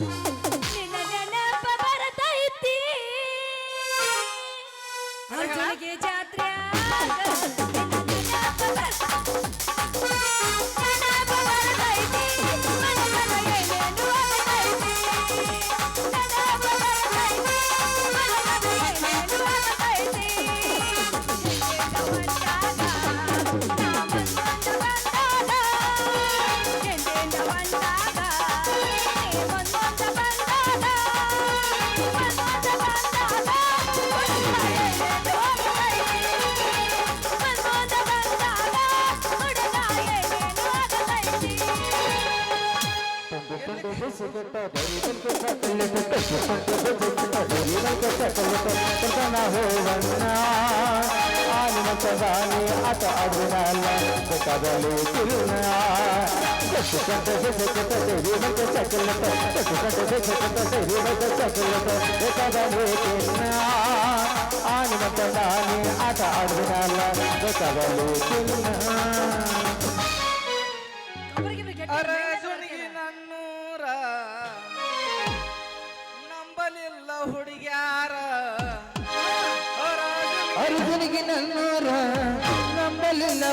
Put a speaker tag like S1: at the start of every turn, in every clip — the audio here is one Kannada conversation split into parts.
S1: ನಿನ್ನ
S2: ಆನಿಮತದಾನಿ ಆಟ ಆಡಿನಲ್ಲ ಬೇಕಾದಲ್ಲಿ ತಿರುನ ಚಕ್ಕಂತ ಚಕ್ಕಂತ ಸೇರಿ ಮತ್ತೆ ಚಕ್ಕಲತ ಚಕ್ಕಂತ ಚಕ್ಕಂತ ಸೇರಿ ಮತ್ತೆ ಚಕ್ಕಲತ ಬೇಕಾದಲ್ಲಿ ತಿನ್ನ ಆನಿಮತದಾನಿ ಆಟ ಆಡಿನಲ್ಲ ಬೇಕಾದಲ್ಲಿ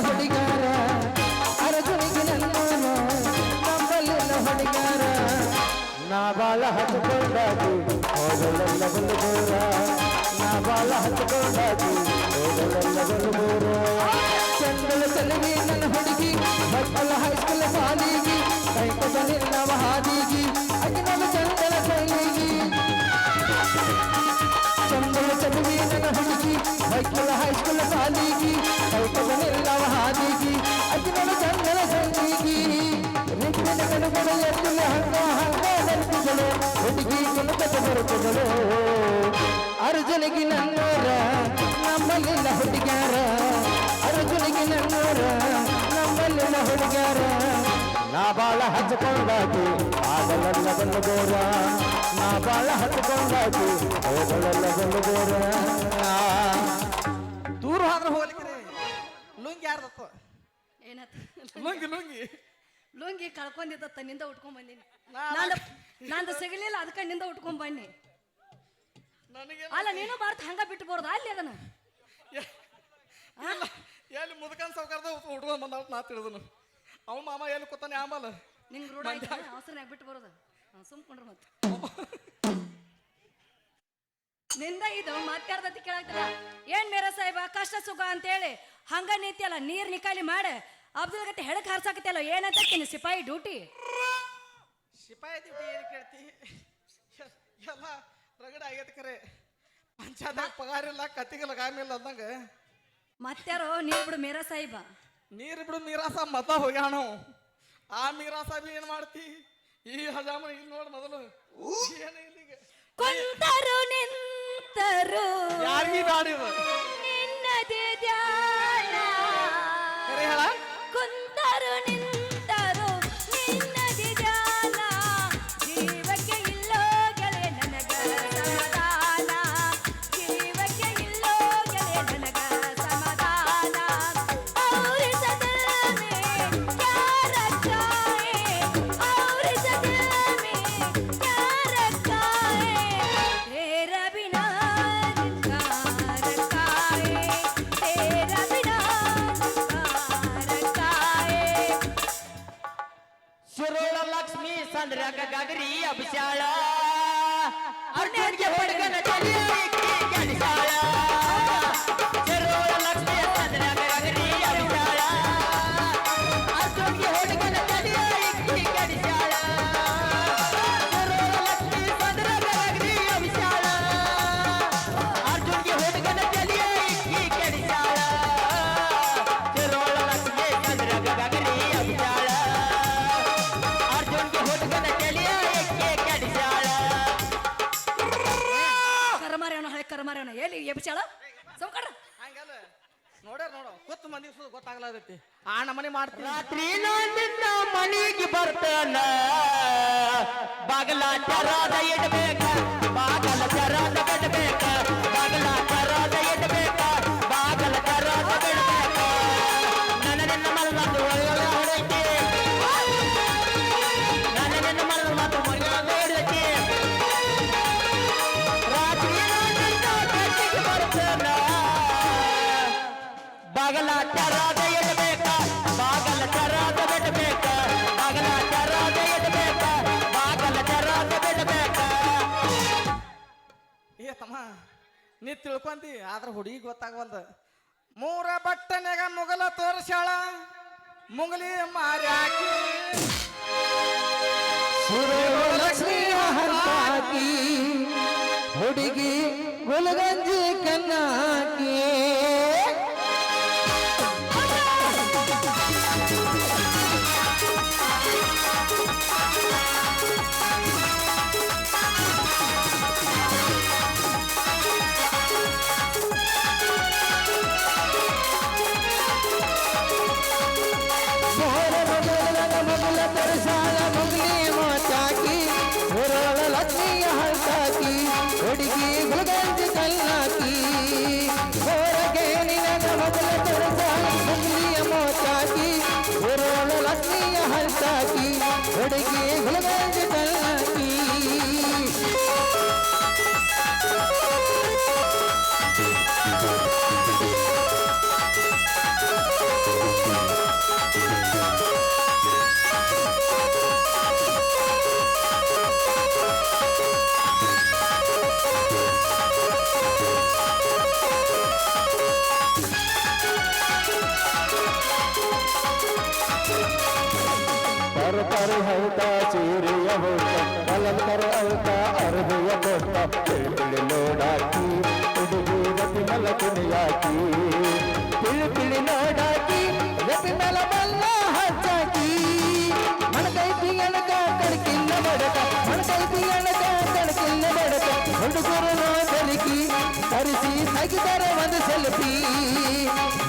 S2: ಹುಡುಗಾರ ಅರ್ಜುನಿಗೆ ನನ್ನೂರ ನಂಬಲಿಲ್ಲ ಹುಡುಗಾರ ನಾ ಬಾಳ ಹಚ್ಕೊಂಡಾಗಿ ಹೋಗಲೆಲ್ಲ ಒಂದು ದೂರ ನಾ ಬಾಳ ಹಚ್ಕೊಂಡಾಗಿ ಹೋಗಲೆಲ್ಲ ಒಂದು ದೂರ ಚಂದಲ ಸಲಗಿ ನನ್ನ ಹುಡುಗಿ ಮಕ್ಕಳ ಹೈಸ್ಕೂಲ್ ಸಾಲಿಗಿ ಕೈಕೊತ ನಿನ್ನವ ಹಾದಿಗಿ ಅಗಿನವ ಚಂದಲ ಸಲಿಗಿ ಚಂದಲ ಚದುವಿ ನನ್ನ ಹುಡುಗಿ ಮೈಕಲ ಹೈಸ್ಕೂಲ್ ಸಾಲಿಗಿ ಕೈಕದ ನಿಲ್ಲವ ಅರ್ಜುನಿಗೆ ನನ್ನೋರ ನಮ್ಮಲ್ಲಿನ ಹುಡುಗ್ಯಾರ. ಅರ್ಜುನಿಗೆ ನನ್ನೋರ ನಮ್ಮಲ್ಲಿನ ಹುಡುಗ್ಯಾರ. ನಾ ಬಾಳ ಹಚ್ಕೊಂಡಾಗಿ ಆಗಲೆಲ್ಲ ಬಂದು ದೂರ. ನಾ ಬಾಳ ಹಚ್ಕೊಂಡಾಗಿ ಹೋಗಲೆಲ್ಲ ಬಂದು ದೂರ.
S3: ದೂರ ಹೋದ್ರೆ ಹೋಗ್ಲಿಕ್ಕೆ ಲುಂಗಿ ಯಾರ್ದಪ್ಪ
S1: ಏನಾಯ್ತು
S3: ಲುಂಗಿ ಲುಂಗಿ.
S1: ಲುಂಗಿ ಕಳ್ಕೊಂಡಿದ್ದ ತನ್ನಿಂದ ಉಟ್ಕೊಂಡ್ ಬಂದೀನಿ.
S3: ನಾನು
S1: ನಂದು ನಂದು ಸಿಗಲಿಲ್ಲ ಅದಕ್ಕೆ ನಿಂದ ಉಟ್ಕೊಂಡ್ ಬನ್ನಿ ಅಲ್ಲ ನೀನು ಬಾರ್ತ ಹಂಗ ಬಿಟ್ಟು ಬೋರ್ದ ಅಲ್ಲಿ ಅದನ್ನ.
S3: ಎಲ್ಲಿ ಮುದುಕನ್ ಸಾವುಕಾರದ ಹುಡುಗ ಬಂದ ನಾ ತಿಳಿದನು ಅವ ಮಾಮ ಎಲ್ಲಿ ಕೂತಾನೆ ಆಮಲ್ಲ
S1: ನಿಂಗೆ ರೂಢ ಅವಸರನಾಗ ಬಿಟ್ಟು ಬರೋದು ಸುಮ್ಕೊಂಡ್ರ ಮತ್ತೆ. ನಿಂದ ಇದು ಮಾತಾಡ್ದತಿ ಕೇಳಾಗ್ತದ? ಏನ್ ಮೇರ ಸಾಹೇಬ ಕಷ್ಟ ಸುಖ ಅಂತೇಳಿ? ಹಂಗ ನಿಂತಿಯಲ್ಲ ನೀರ್ ನಿಕಾಲಿ ಮಾಡ. ಅಬ್ದುಲ್ ಗತಿ ಹೆಳಕ್ ಅಲ್ಲ ಏನಂತ ಸಿಪಾಯಿ ಡ್ಯೂಟಿ.
S3: ಸಿಪಾಯಿ ಡ್ಯೂಟಿ ಏನು ಕೇಳ್ತಿ? ಎಲ್ಲ ರಗಡ ಆಗೈತೆ ಕರೆ. ಪಂಚಾಯತ್ ಪಗಾರ ಇಲ್ಲ ಕತ್ತಿಗೆ ಲಗಾಮಿಲ್ಲ ಅಂದಂಗ.
S1: ಮತ್ತಾರೋ ನೀರ್ ಬಿಡು ಮೀರಾ ಸಾಹಿಬ.
S3: ನೀರು ಬಿಡು ಮೀರಾಸ ಮತ ಹೋಗ್ಯಾಣ ಆ ಮೀರಾಸ ಬಿ ಏನ್ ಮಾಡ್ತಿ? ಈ ಹಜಾಮ ಇಲ್ಲಿ ನೋಡ್ ಮೊದಲು. ಏನು ಇಲ್ಲಿಗೆ.
S1: ಕುಂತರು ನಿಂತರು.
S3: ಯಾರಿಗೂ ಬಾಡಿ
S1: ನಿನ್ನದೇ ಧ್ಯಾನ.
S3: ನೋಡ್ಯಾರ ನೋಡು ಗೊತ್ತು ಮಂದಿ ಸುದ್ದಿ ಗೊತ್ತಾಗ್ಲಾದೈತಿ ಆ ನಮನಿ ಮಾಡ್ತೀನಿ.
S2: ರಾತ್ರಿ ನಿನ್ನ ಮನೆಗೆ ಬರ್ತಾನ. ಬಾಗಲ ಚರಾದ ಇಡಬೇಕ, ಬಾಗಲ ಚರಾದ ಬಿಡಬೇಕ ಬಾಗಲ
S3: ನೀ ತಿಳ್ಕೊಂತಿ ಆದ್ರ ಹುಡುಗಿ ಗೊತ್ತಾಗವಲ್ದ. ಮೂರ ಬಟ್ಟನೆಗ ಮುಗಲ ತೋರಿಸ್ಯಾಳ, ಮುಗಲಿ ಮಾರ್ಯಾಕಿ.
S2: ಲಕ್ಷ್ಮಿ ಹುಡುಗಿ ಗುಲಗಂಜಿ ಕನ್ನಾಕಿ दुनिया की, पिल पिल नोडा की रबी मेला बल्ला हजा की मन गई पियन का कड़किल बड़का मन गई पियन का कड़किल बड़का हुडगुरु नोदर की तरसी थगी दरवंद सेल्फी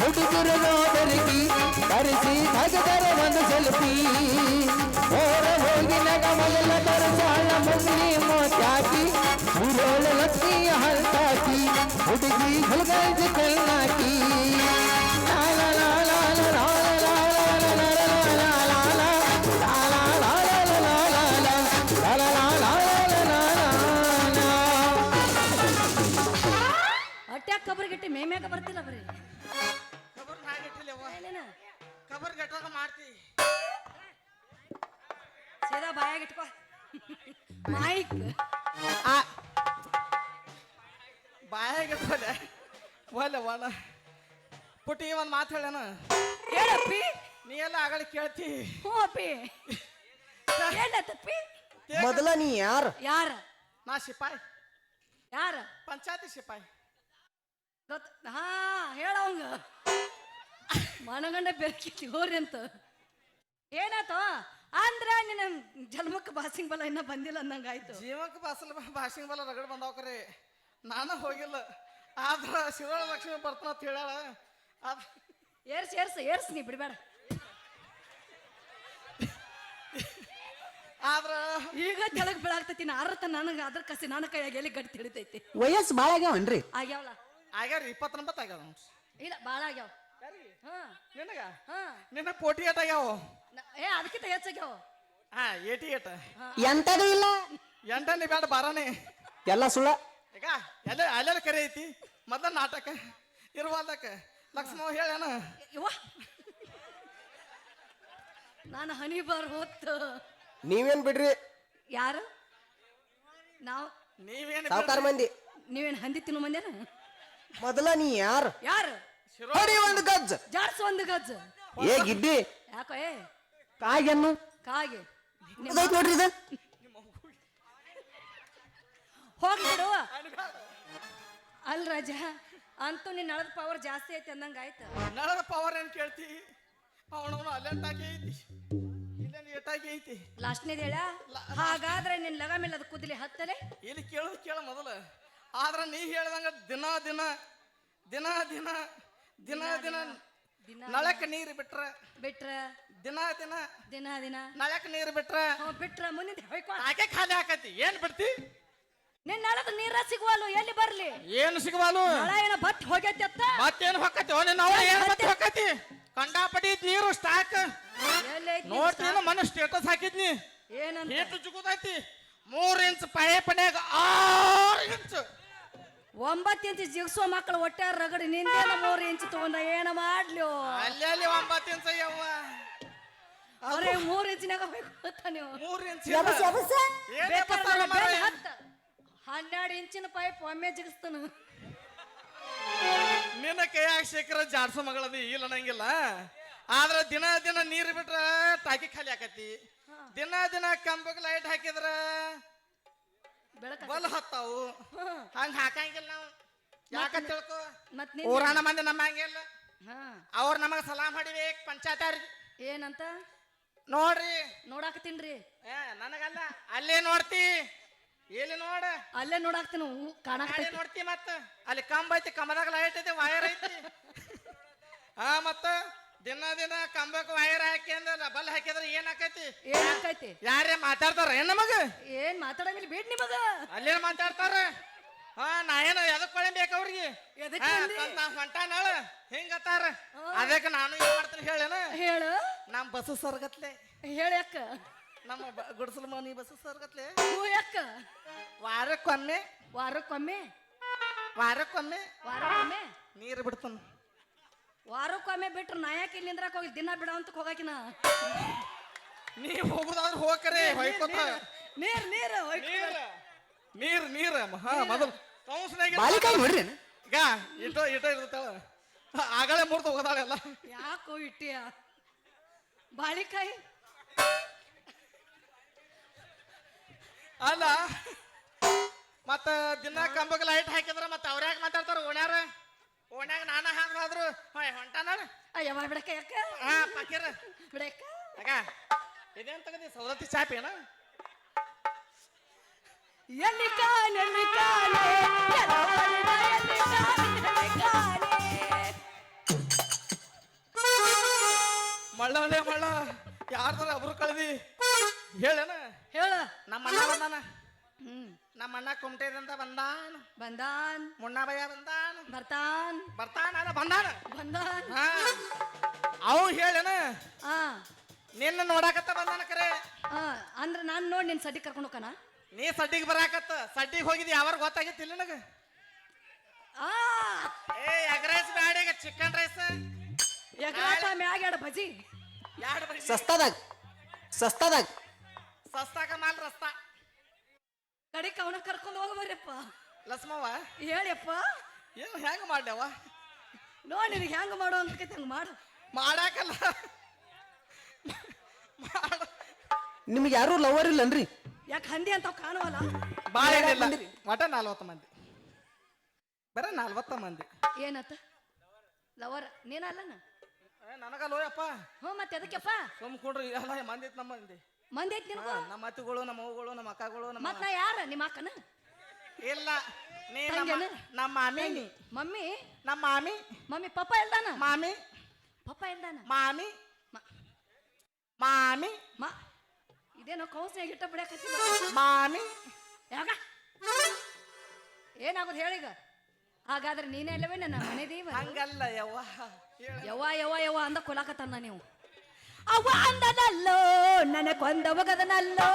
S2: हुडगुरु नोदर की तरसी थगी दरवंद सेल्फी और ಹೋಗಿನ ಕಮಲ ತರಸಾಳ ಮುಸ್ಲಿಂ ತ್ಯಾಗಿ ಸುರೋಳ ಲಕ್ಷ್ಮಿಯ
S3: ಹಂತಾಕಿ उठ गई भूल गए कलना की। ಮಾತು ಹೇಳೇನ
S1: ಹೇಳಪ್ಪಿ
S3: ನೀ ಎಲ್ಲ ಆಗಲಿ ಕೇಳ್ತಿ.
S1: ಹ್ಞೂ ಅಪ್ಪಿ. ಹೇಳತ್ತಪ್ಪಿ
S2: ಮೊದಲ ನೀ ಯಾರು?
S1: ಯಾರ?
S3: ನಾ ಸಿಪಾಯಿ.
S1: ಯಾರ?
S3: ಪಂಚಾಯತಿ ಸಿಪಾಯಿ.
S1: ಗೊತ್ತ ಹಾ ಹೇಳವಂಗ ಮನಗಂಡ ಬೆರ್ಕಿತಿ ಹೋರಿ ಅಂತ. ಏನಾಯ್ತು? ಅಂದ್ರ ನಿನ್ನ ಜನ್ಮಕ್ಕೆ ಬಾಸಿಂಗ್ ಬಲ ಇನ್ನ ಬಂದಿಲ್ಲ ಅಂದಂಗಾಯ್ತು
S3: ಜೀವಕ್ಕೆ ಬಾಸಲ್ ಭಾಷಿಂಗ್ ಬಲ ರಗಡ್ ಬಂದಾವ್ಕರೆ. ನಾನು ಹೋಗಿಲ್ಲ. ಆದ್ರ ಶಿವಳ ಲಕ್ಷ್ಮಿ ಬರ್ತಾನ ಅಂತ ಹೇಳಾಳ ಆದ್
S1: ಏರ್ಸ್ ಏರ್ಸಿ ಏರ್ಸಿ ನೀ ಬಿಡಬೇಡ.
S3: ಆದ್ರ
S1: ಈಗ ತೆಳಗ್ ಬೀಳಾಗ್ತೈತಿ ನಾ ಅರ್ಥ ನನಗೆ ಅದ್ರ ಕಸಿ ನನ್ನ ಕೈಯಾಗ ಎಲ್ಲಿ ಗಟ್ಟಿ ತಿಳಿತೈತಿ
S2: ವಯಸ್ಸು ಭಾಳ ಆಗ್ಯಾವನ್ರಿ?
S1: ಆಗ್ಯಾವಲ್ಲ?
S3: ಆಗ್ಯಾರ ಇಪ್ಪತ್ತೊಂಬತ್ತು ಆಗ್ಯಾವ.
S1: ಇಲ್ಲ ಭಾಳ ಆಗ್ಯಾವ. ಹಾ.
S3: ನಿನಗ?
S1: ಹಾ.
S3: ನಿನ್ನ ಕೋಟಿ ಏಟ್ ಆಗ್ಯಾವ?
S1: ನ- ಏ ಅದಕ್ಕಿಂತ ಹೆಚ್ಚಾಗ್ಯಾವ
S3: ಹಾ ಏಟಿ ಏಟ್.
S2: ಎಂತದು ಇಲ್ಲ?
S3: ಎಂಟನೇ ಬ್ಯಾಡ ಬಾರನೇ.
S2: ಎಲ್ಲ ಸುಳ್ಳ?
S3: ಈಗ ಎಲ್ಲ ಅಲ್ಲೆಲ್ಲ ಕರೆ ಐತಿ. ಮೊದಲ ನಾಟಕ ಇರುವಲ್ದಕ್ಕ. ಲಕ್ಷ್ಮಣ ಹೇಳ
S1: ಇವ ನಾನು ಹನಿ ಬಾರ್ ಹೊತ್ತು.
S2: ನೀವೇನ್ ಬಿಡ್ರಿ?
S1: ಯಾರು? ನಾವು
S3: ನೀವೇನು
S2: ಸಾವುಕಾರ ಮಂದಿ.
S1: ನೀವೇನು ಹಂದಿ ತಿನ್ನು ಮಂದಿನ
S2: ಮೊದಲ ನೀ ಯಾರು?
S1: ಯಾರು?
S2: ಹೊಡಿ ಒಂದು ಗಜ್ಜ.
S1: ಜಾರ್ಸ್ ಒಂದು ಗಜ್ಜ.
S2: ಏ ಗಿಡ್ಡಿ.
S1: ಯಾಕೋ ಏ.
S2: ಕಾಗೆನ್ನು.
S1: ಕಾಗೆ.
S2: ಅದೈತ್ ನೋಡ್ರಿ ಇದು?
S1: ಹೋಗಿ ಬಿಡು. ಅಲ್ ರಾಜ ಅಂತೂ ನಿನ್ನ ನಳದ ಪವರ್ ಜಾಸ್ತಿ ಐತಿ ಅಂದಂಗ ಆಯ್ತು.
S3: ನಳದ ಪವರ್ ಏನ್ ಕೇಳ್ತಿ? ಅವನವನು ಅಲ್ಲೆಂಟಾಗಿ ಐತಿ? ಇಲ್ಲೇನು ಏಟಾಗಿ ಐತಿ?
S1: ಲಾಸ್ಟ್ನೇದು ಹೇಳ ಹಾಗಾದ್ರೆ ನಿನ್ನ ಲಗ ಮೇಲೆ ಅದು ಕುದಲಿ ಹತ್ತಲೆ?
S3: ಇಲ್ಲಿ ಕೇಳೋದು ಕೇಳ ಮೊದಲು. ಆದ್ರೆ ನೀ ಹೇಳ್ದಂಗ ದಿನ ದಿನ ದಿನ ದಿನ ದಿನ ದಿನ
S1: ದಿನ
S3: ನಳಕ್ಕೆ ನೀರು ಬಿಟ್ರ
S1: ಬಿಟ್ರ?
S3: ದಿನ ದಿನ
S1: ದಿನ ದಿನ.
S3: ನಳಕ್ಕೆ ನೀರು ಬಿಟ್ರ
S1: ಬಿಟ್ರ ಮುಂದಿನ ಹೊಯ್ಕೊ
S3: ಆಕೆ ಖಾಲಿ ಹಾಕತಿ ಏನ್ ಬಿಡ್ತಿ?
S1: ನಿನ್ ನಳದ ನೀರ ಸಿಗುವಲ್ಲ? ಎಲ್ಲಿ ಬರ್ಲಿ?
S3: ಏನು ಸಿಗವಾಲು
S1: ನಳ ಏನ ಬಟ್ ಹೋಗೈತಿ ಅತ್ತ?
S3: ಮತ್ತೇನ್ ಹೊಕ್ಕತಿ? ನಿನ್ನ ಅವಳ ಏನ್ ಮತ್ತೆ? ಹೊಕ್ಕತಿ? ಕಂಡಾಪಟಿ ನೀರು ಸ್ಟಾಕ್
S1: ಎಲ್ಲಿ ಐತಿ
S3: ನೋಡ್ತೀನಿ ಮನ ಸ್ಟೇಟಸ್ ಹಾಕಿದ್ನಿ.
S1: ಏನಂತ?
S3: ಏಟು ಜುಗುದೈತಿ. ಮೂರ್ ಇಂಚ್ ಪೈಪನ್ಯಾಗ ಆರು ಇಂಚ್
S1: ಒಂಬತ್ತು ಇಂಚ್ ಜಿಗ್ಸುವ ಮಕ್ಕಳು ಒಟ್ಟಾರ ರಗಡಿ ನಿಂದೇನ ಮೂರು ಇಂಚ್ ತಗೊಂಡ ಏನ ಮಾಡ್ಲಿ?
S3: ಅಲ್ಲಿ ಅಲ್ಲಿ ಒಂಬತ್ತು ಇಂಚ್ ಯವ್ವ
S1: ಅವ್ರೆ ಮೂರು ಇಂಚಿನಾಗ ಹೋಗ್ತಾನೆ ನೀವು.
S3: ಮೂರ್ ಇಂಚ್ ಏನ್ ಎಪ್ಪತ್ತಾರ
S1: ಹತ್ತ. ಹನ್ನೆರಡು ಇಂಚಿನ ಪೈಪ್ ಒಮ್ಮೆ ಜಿಗಿಸ್ತಾನು.
S3: ನಿನ್ನ ಕೈಯಾಗ ಶೇಖರ ಜಾಡ್ಸೋ ಮಗಳದಿ ಇಲ್ಲ ಅನ್ನಂಗಿಲ್ಲ. ಆದ್ರ ದಿನ ದಿನ ನೀರು ಬಿಟ್ರ ಟಾಕಿ ಖಾಲಿ ಆಕತಿ. ದಿನ ದಿನ ಕಂಬಕ್ ಲೈಟ್ ಹಾಕಿದ್ರ
S1: ಬೆಳಕ
S3: ಬಲ್ ಹತ್ತಾವು. ಹಂಗ ಹಾಕಂಗಿಲ್ಲ ನಾವು. ಯಾಕ ತಿಳ್ಕೊ? ಊರಾಣ ಮಂದಿ ನಮ್ಮ ಹಂಗಿಲ್ಲ ಅವ್ರ ನಮಗ ಸಲಾಮ್ ಹೊಡಿಬೇಕು ಪಂಚಾಯತ್
S1: ಏನಂತ?
S3: ನೋಡ್ರಿ.
S1: ನೋಡಾಕತ್ತೀನ್ರಿ
S3: ಏ ನನಗಲ್ಲ. ಅಲ್ಲೇ ನೋಡ್ತಿ. ಎಲ್ಲಿ ನೋಡ.
S1: ಅಲ್ಲೇ ನೋಡಾಕ್ತೀನಿ
S3: ಅಲ್ಲಿ ನೋಡ್ತಿ ಮತ್ತ. ಅಲ್ಲಿ ಕಂಬ ಐತಿ ಕಂಬದಾಗ ಲೈಟ್ ಐತಿ ವೈರ್ ಐತಿ. ಹಾ ಮತ್ತ. ದಿನ ದಿನ ಕಂಬಕ್ಕೆ ವೈರ್ ಹಾಕಿ ಅಂದ್ರ ಬಲ್ ಹಾಕಿದ್ರ ಏನ್ ಆಕೈತಿ?
S1: ಏನ್ ಆಕೈತಿ?
S3: ಯಾರೇ ಮಾತಾಡ್ತಾರ ಏನ್ ನಮಗ?
S1: ಏನ್ ಮಾತಾಡಂಗಿಲ್ಲ ಬೇಡ ನಿಮಗ.
S3: ಅಲ್ಲೇ ಮಾತಾಡ್ತಾರ? ಹಾ ನಾ ಏನು ಎದಕ್ ಬೇಕು ಅವ್ರಿಗೆ? ಹೊಂಟಾನಳ? ಹಿಂಗತ್ತಾರ? ಅದಕ್ಕೆ ನಾನು ಏನ್ ಮಾಡ್ತೀನಿ ಹೇಳೇನ?
S1: ಹೇಳು.
S3: ನಮ್ ಬಸ್ಸು ಸರ್ಗತ್ಲೆ
S1: ಹೇಳ
S3: ನಮ್ಮ ಬ- ಗುಡ್ಸಲ ಮನಿ ಬಸ್ಸು ಸರ್ಗತ್ಲೆ
S1: ಹೂ ಯಾಕ?
S3: ವಾರಕ್ಕೊಮ್ಮೆ.
S1: ವಾರಕ್ಕೊಮ್ಮೆ?
S3: ವಾರಕ್ಕೊಮ್ಮೆ.
S1: ವಾರಕ್ಕೊಮ್ಮೆ?
S3: ನೀರು ಬಿಡ್ತಾನ.
S1: ವಾರಕ್ಕೊಮ್ಮೆ ಬಿಟ್ರು ನಾ ಯಾಕೆ ಇಲ್ಲಿ ನಿಂದ್ರಾಕ್ ಹೋಗಿ ದಿನ ಬಿಡ ಅಂತ ಹೋಗಾಕಿನ
S3: ನೀ. ಹೋಗುದಾದ್ರೆ ಹೋಗ್ಕರೆ ಹೊಯ್ಕೋತ.
S1: ನೀರ್ ನೀರ್
S3: ನೀರ್ ನೀರ್ ನೀರ್ ಹಾ ಮೊದಲು
S2: ಬಾಲಿಕಾಯಿ ಬಿಡ್ರಿ
S3: ಈಗ ಇಟ ಇಟ ಇರ್ತಾಳ ಆಗಲೇ ಮುರ್ದು ಹೋಗದಾಳೆಲ್ಲ
S1: ಯಾಕೋ ಇಟ್ಟಿಯ? ಬಾಳಿಕಾಯಿ?
S3: ಅಲ್ಲ. ಮತ್ತ ದಿನ ಕಂಬಕ್ಕೆ ಲೈಟ್ ಹಾಕಿದ್ರ ಮತ್ತ ಯಾಕೆ ಮಾತಾಡ್ತಾರ? ಓಣ್ಯಾರ? ಓಣ್ಯಾಗ ನಾನ ಹಾಗಾದ್ರು ಹೊಯ್ ಹೊಂಟಾನ?
S1: ಯಾವ ಬಿಡಕ ಯಾಕ?
S3: ಹಾ ಪಾಕಿರ
S1: ಬಿಡಕ್ಕ.
S3: ಅಗ ಇದೇನ್ ತಗದಿ? ಸೌರತಿ ಚಾಪಿ ಏನ?
S1: ಎಲ್ಲಿ ಕಾಣೆ ಎಲ್ಲಿ ಕಾಣೆಲ್ಲಿ ಕಾಣೆ?
S3: ಮಳ್ಳಲೆ ಮಳ್ಳ ಯಾರ್ದಾರ ಅಬ್ರು ಕಳ್ದಿ? ಹೇಳೇನ?
S1: ಹೇಳ
S3: ನಮ್ಮ ಅಣ್ಣ ಬಂದಾನ?
S1: ಹ್ಮ್.
S3: ನಮ್ಮ ಅಣ್ಣ ಕುಮಟೆದಿಂದ ಬಂದಾನ.
S1: ಬಂದಾನ್.
S3: ಮುನ್ನಾಬಯ್ಯ ಬಂದಾನ.
S1: ಬರ್ತಾನ್.
S3: ಬರ್ತಾನ ಅಲ್ಲ ಬಂದಾನ?
S1: ಬಂದಾನ್.
S3: ಹಾ. ಅವ್ ಹೇಳೇನ
S1: ಆ.
S3: ನಿನ್ನ ನೋಡಾಕತ್ತ ಬಂದಾನ ಕರೆ.
S1: ಆ ಅಂದ್ರ ನಾನ್ ನೋಡಿ ನಿನ್ ಸಡ್ಡಿ ಕರ್ಕೊಂಡು ಹೋಗಣ
S3: ನೀ ಸಡ್ಡಿಗೆ ಬರಾಕತ್ತ. ಸಡ್ಡಿಗೆ ಹೋಗಿದಿ ಯಾವಾಗ ಗೊತ್ತಾಗಿತ್ತಿಲ್ಲ ನನಗ?
S1: ಆ.
S3: ಏ ಎಗ್ ರೈಸ್ ಬ್ಯಾಡ ಈಗ ಚಿಕನ್ ರೈಸ್
S1: ಎಗ್ರಾಟ ಮ್ಯಾಗ ಎರಡು ಭಜಿ
S3: ಎರಡು ಬರೀ
S2: ಸಸ್ತಾದಾಗ ಸಸ್ತಾದಾಗ.
S3: ಸಸ್ತಾಗ ಮಾಲ್ ರಸ್ತಾ.
S1: ಕಡಿಕ್ ಅವನ ಕರ್ಕೊಂಡು ಹೋಗ್ಬರ್ರಿಪ್ಪ.
S3: ಲಸ್ಮವ್ವ?
S1: ಹೇಳಿಯಪ್ಪ.
S3: ಏನು ಹೆಂಗ ಮಾಡ್ಯವ
S1: ನೋಡಿ ನಿನಗೆ ಹೆಂಗ್ ಮಾಡೋ ಅಂತ ಹಂಗ ಮಾಡು.
S3: ಮಾಡಾಕಲ್ಲ. ಮಾಡ.
S2: ನಿಮ್ಗೆ ಯಾರು ಲವರ್ ಇಲ್ಲನ್ರಿ?
S1: ಯಾಕೆ ಹಂದಿ ಅಂತ ಕಾಣುವಲ್ಲ?
S3: ಭಾಳ ಏನಿಲ್ಲ
S2: ಮಟ
S3: ಒಟ್ಟ ನಲ್ವತ್ತು ಮಂದಿ. ಬರ ನಲ್ವತ್ತ ಮಂದಿ.
S1: ಏನತ್ತ? ಲವರ್ ನೀನಲ್ಲನ
S3: ನನಗ ನನಗಲ್ಲೋಯಪ್ಪ
S1: ಹ್ಞೂ ಮತ್ತೆ ಅದಕ್ಕೆಪ್ಪ?
S3: ಸುಮ್ ಕೊಡ್ರಿ ಎಲ್ಲ ಮಂದಿ ನಮ್ಮ ಮಂದಿ.
S1: ಮಂದಿ ಐತಿ ನಿನಗೂ
S3: ನಮ್ಮ ಅತ್ತುಗಳು ನಮ್ಮ ಅವ್ಗಳು ನಮ್ಮ ಅಕ್ಕಗಳು ನಮ್ಮ
S1: ಮತ್ ನಾ ಯಾರ? ನಿಮ್ಮ ಅಕ್ಕನ?
S3: ಇಲ್ಲ ನೀ ನಮ್ಮ
S1: ತಂಗೇನ?
S3: ನಮ್ಮ ಮಾಮಿ. ನೀ
S1: ಮಮ್ಮಿ?
S3: ನಮ್ಮ ಮಾಮಿ.
S1: ಮಮ್ಮಿ ಪಪ್ಪ ಇಲ್ದಾನ
S3: ಮಾಮಿ.
S1: ಪಪ್ಪ ಇಲ್ದಾನ
S3: ಮಾಮಿ.
S1: ಮ-
S3: ಮಾಮಿ.
S1: ಮ ಇದೇನೋ ಕೌನ್ಸ್ನಾಗ ಇಟ್ಟ ಬಿಡಕತ್ತಿ
S3: ಮಾಮಿ.
S1: ಯಾಕ ಏನಾಗೋದು ಹೇಳೀಗ? ಹಾಗಾದ್ರೆ ನೀನೇ ಅಲ್ಲವೇ ನನ್ನ ಮನೆ ದೇವ
S3: ಹಂಗಲ್ಲ ಯವ್ವ. ಹೇಳ.
S1: ಯವ್ವ ಯವ್ವ ಯವ್ವ ಅಂದ ಕೊಲಾಕತ್ತನ್ನ ನೀವು. ಅವ್ವ ಅಂದನಲ್ಲೋ ನನ್ನ ಕೊಂದ ಒಗದನಲ್ಲೋ.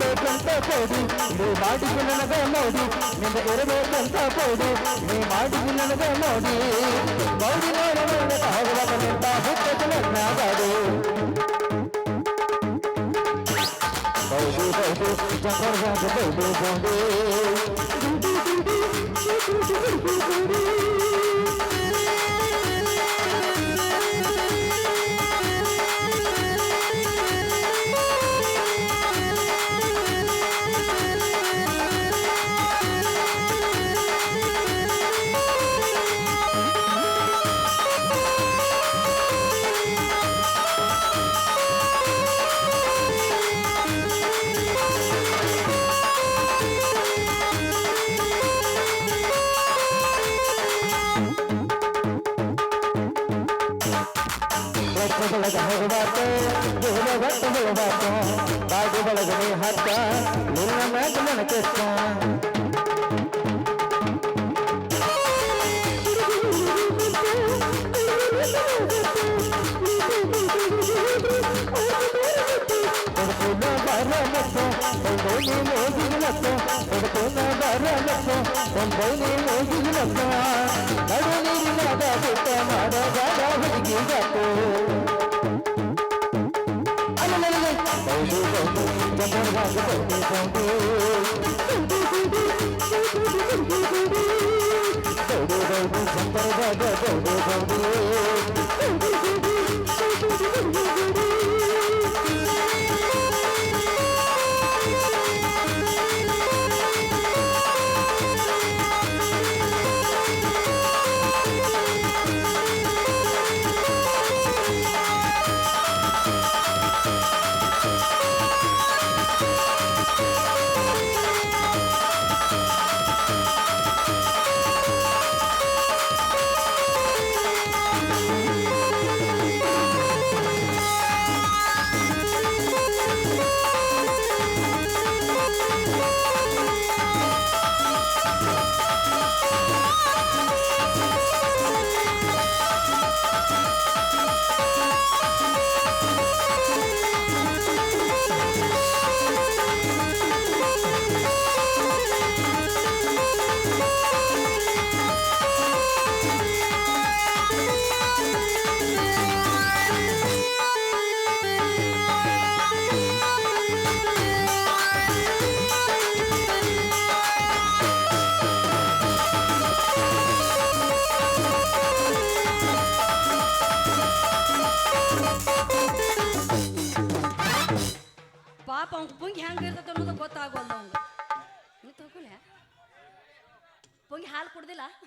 S2: ಬೇಕಂತ ಪೋದು ನೀ ಮಾಡಿದ್ದು ನನಗ ನೋಡಿ ನಿಂದ ಇರಬೇಕಂತ ಪೋದು ನೀ ಮಾಡಿದ್ದು ನನಗ ನೋಡಿ ನೋಡಿ ನೋಡೋಣ ಭಾಗವತನಿಂದ ಹುಟ್ಟದ ನನ್ನಾಗದು ಬೌದು ಬೌದು ಜಪರ್ವಾದ ಬೌದು ಬೌದು ಬಳಗ ಹೋಗುವಾತ ದೇವ ಬತ್ತ ಹೋಗುವಾತ ಬಾಗಿ ಬಳಗನೆ ಹತ್ತ ನಿನ್ನ ಮ್ಯಾಗ ಮನಕೆತ್ತ ಮಾಡಬೇಡ ಹುಡುಗಿ
S1: Thank you.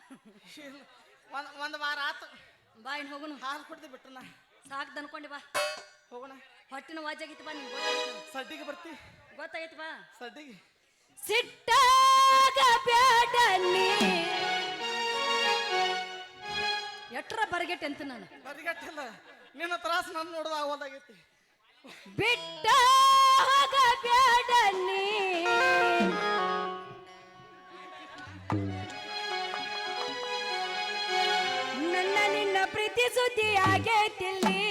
S1: ಕುಡ್ದಿಲ್ಲ
S3: ಒಂದು ಒಂದು ವಾರ ಆತು.
S1: ಬಾ ಇನ್ನು ಹೋಗೋಣ
S3: ಹಾಲು ಕುಡ್ದು ಬಿಟ್ಟು ನಾ.
S1: ಸಾಕು ದನ್ಕೊಂಡಿ ಬಾ.
S3: ಹೋಗೋಣ.
S1: ಹೊಟ್ಟಿನ ವಾಜಾಗಿತ್ತು ಬಾ ನಿಂಗೆ
S3: ಸಡ್ಡಿಗೆ ಬರ್ತಿ.
S1: ಗೊತ್ತಾಗೈತೆ ಬಾ.
S3: ಸಡ್ಡಿಗೆ.
S1: ಸಿಟ್ಟಾಗ ಬ್ಯಾಡಲ್ಲಿ ಎಟ್ರ ಬರಗೆಟ್ ಅಂತ ನಾನು?
S3: ಬರಿಗಟ್ಟಿಲ್ಲ. ನಿನ್ನ ತ್ರಾಸ ನಾನು ನೋಡ್ದ ಆಗೋದಾಗೈತಿ.
S1: ಬಿಟ್ಟಾಗ ಬ್ಯಾಡ ಪ್ರೀತಿ ಸುದ್ದಿ ಆಗೈತಿಲ್ಲಿ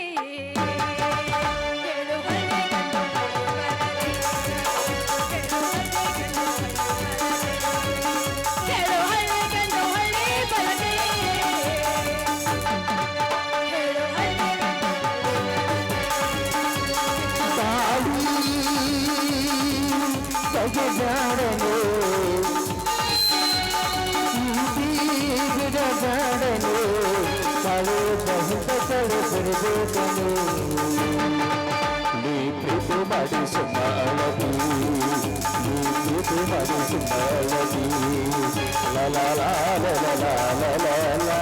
S1: ಕೇಳು
S2: హరి సుమలది నీకు హరి సుమలది లలా లలా లలా లలా